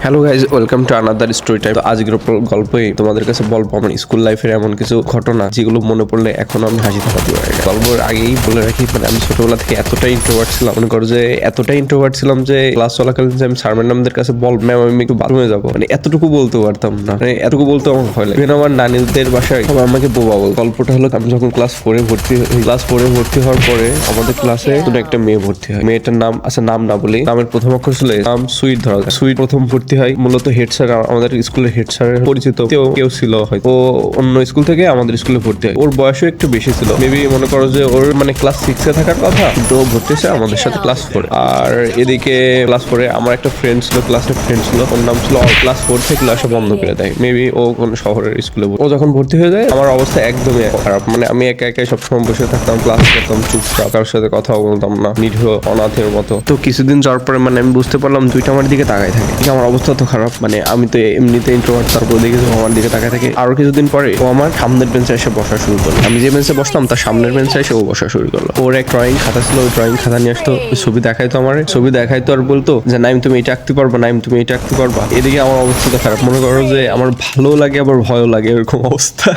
Hello guys welcome to another story time তো আজকের গল- গল্পই তোমাদের কাছে বলব, আমার স্কুল লাইফের এমন কিছু ঘটনা যেগুলো মনে পড়লে এখনও আমি হাসি থাকাতে পারি গল্পের আগেই বলে রাখি মানে আমি ছোটবেলা থেকে এতটাই ইন্ট্রোভার্ট ছিলাম, মনে করো যে এতটাই ইন্ট্রোভার্ট ছিলাম যে ক্লাস চলাকালীন যে আমি স্যার ম্যাডামদের কাছে বল ম্যাম আমি একটু বাথরুমে যাব। মানে এতটুকু বলতে পারতাম না। মানে এতটুকু বলতে আমার ভয় লাগে। Even আমার নানিদের বাসায় সবাই আমাকে বোবা বল গল্পটা হলো, আমি যখন ক্লাস ফোরে ভর্তি হই ক্লাস ফোরে ভর্তি হওয়ার পরে আমাদের ক্লাসে একটা মেয়ে ভর্তি হয়। মেয়েটার নাম আচ্ছা নাম না বলি নামের প্রথম অক্ষর ছিল নাম সুইট ধরা সুইট প্রথম ভর্তি হয়। মূলত হেড স্যার আমাদের স্কুলের হেড স্যারের পরিচিত কেউ কেউ ছিল হয়তো। ও অন্য স্কুল থেকে আমাদের স্কুলে ভর্তি হয়। ওর বয়সও একটু বেশি ছিল। মেবি মনে করো যে ওর মানে ক্লাস সিক্সে থাকার কথা, কিন্তু ও ভর্তি হয়েছে আমাদের সাথে ক্লাস ফোর আর এদিকে ক্লাস ফোরে আমার একটা ফ্রেন্ড ছিল ক্লাসের ফ্রেন্ড ছিল। ওর নাম ছিল ক্লাস ফোর থেকে ক্লাসে বন্ধ করে দেয়। মেবি ও কোন শহরের স্কুলে ও যখন ভর্তি হয়ে যায়, আমার অবস্থা একদমই খারাপ। মানে আমি একা একাই সবসময় বসে থাকতাম ক্লাস করতাম চুপচাপ। কারোর সাথে কথা বলতাম না, নিরীহ, অনাথের মতো। তো কিছুদিন যাওয়ার পরে মানে আমি বুঝতে পারলাম দুইটা আমার দিকে তাকাই থাকে। আমার অবস্থা তো খারাপ মানে আমি তো এমনিতে ইন্ট্রোভার্ট তারপর দেখি আমার দিকে তাকায় থাকে, আরও কিছুদিন পরে ও আমার সামনের বেঞ্চে এসে বসা শুরু করল। আমি যে বেঞ্চে বসতাম, তার সামনের বেঞ্চে এসে ও বসা শুরু করল। ওর এক ড্রয়িং খাতা ছিল, ওই ড্রয়িং খাতা নিয়ে আসতো ছবি দেখাইতো আমার। ছবি দেখাইতো আর বলতো যে, নাইম, তুমি এটা আঁকতে পারবা? নাইম, তুমি এটা আঁকতে পারবা? এদিকে আমার অবস্থা তো খারাপ। মনে করো যে, আমার ভালো লাগে, আবার ভয়ও লাগে, এরকম অবস্থা।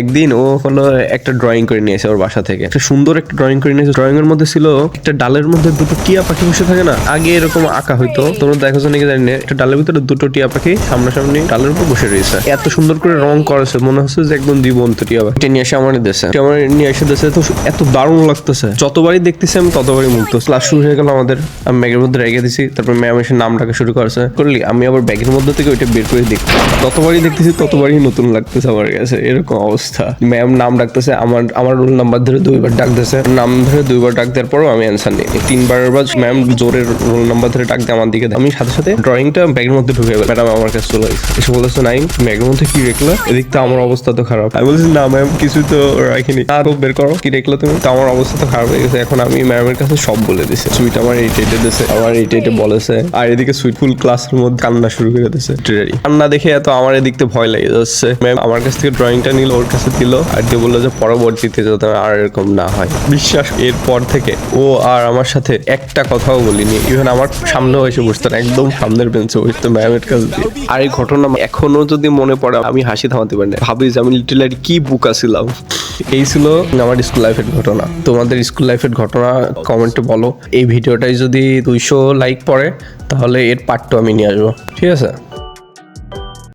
একদিন ও হলো একটা ড্রয়িং করে নিয়েছে ওর বাসা থেকে। একটা সুন্দর একটা ড্রয়িং করে নিয়েছে ড্রয়িং এর মধ্যে ছিল একটা ডালের মধ্যে দুটো টিয়া পাখি বসে থাকে না? আগে এরকম আঁকা হইতো। তোমরা দেখো নাকি জানি না, একটা ডালের ভিতরে দুটো টিয়া পাখি সামনাসামনি ডালের উপর বসে রয়েছে। এত সুন্দর করে রং করেছে মনে হচ্ছে যে একদম জীবন্ত টিয়া পাখি। এটা নিয়ে এসে আমার দেশে। আমার নিয়ে এসে দেশে তো এত দারুণ লাগতেছে। যতবারই দেখতেছি আমি ততবারই মুগ্ধ। ক্লাস শুরু হয়ে গেল আমাদের আমি ব্যাগের মধ্যে রেখে দিছি তারপর ম্যাম এসে নাম ডাকা শুরু করেছে। করলি আমি আবার ব্যাগের মধ্যে থেকে ওইটা বের করে দেখতে ততবারই দেখতেছি ততবারই নতুন লাগতেছে আমার কাছে এরকম অবস্থা। ম্যাম নাম ডাকতেছে আমার আমার রোল নাম্বার ধরে দুইবার ডাকতেছে নাম ধরে দুইবার ডাক দেওয়ার পরও আমি অ্যান্সার নিই তিনবার বার ম্যাম জোরের রোল নাম্বার ধরে ডাক দিয়ে আমার দিকে আমি সাথে সাথে ড্রয়িংটা ব্যাগের মধ্যে ঢুকে গেল। ম্যাডাম আমার কাছে চলে এসেছে এসে বলেছে নাইম ব্যাগের মধ্যে কি রেখলো এদিক তো আমার অবস্থা তো খারাপ। আমি বলছি না ম্যাম কিছু তো রাখিনি। আর বের করো, কি রেখলো তুমি? তো আমার অবস্থা তো খারাপ হয়ে গেছে। এখন আমি ম্যামের কাছে সব বলে দিছি সুইট আমার এইটা এইটা দিছে আমার এইটা এইটা বলেছে। আর এদিকে সুইট ফুল ক্লাসের মধ্যে কান্না শুরু করে দিছে কান্না দেখে এত আমার এদিক থেকে ভয় লেগে যাচ্ছে। ম্যাম আমার কাছ থেকে ড্রয়িংটা নিল, ওর কাছে দিল। আর দিয়ে বলল যে, পরবর্তীতে যাতে আর এরকম না হয়। বিশ্বাস, এরপর থেকে ও আর আমার সাথে একটা কথাও বলিনি। ইভেন আমার সামনেও এসে বসতো না একদম সামনের বেঞ্চে বসতো ম্যামের কাছে দিয়ে। আর এই ঘটনা এখনও যদি মনে পড়ে, আমি হাসি থামাতে পারি না। ভাবি যে আমি লিটারালি কি বুকা ছিলাম। এই ছিল আমার স্কুল লাইফের ঘটনা। তোমাদের স্কুল লাইফের ঘটনা কমেন্টে বলো। এই ভিডিওটাই যদি দুইশো লাইক পড়ে, তাহলে এর পার্ট টু আমি নিয়ে আসব। ঠিক আছে?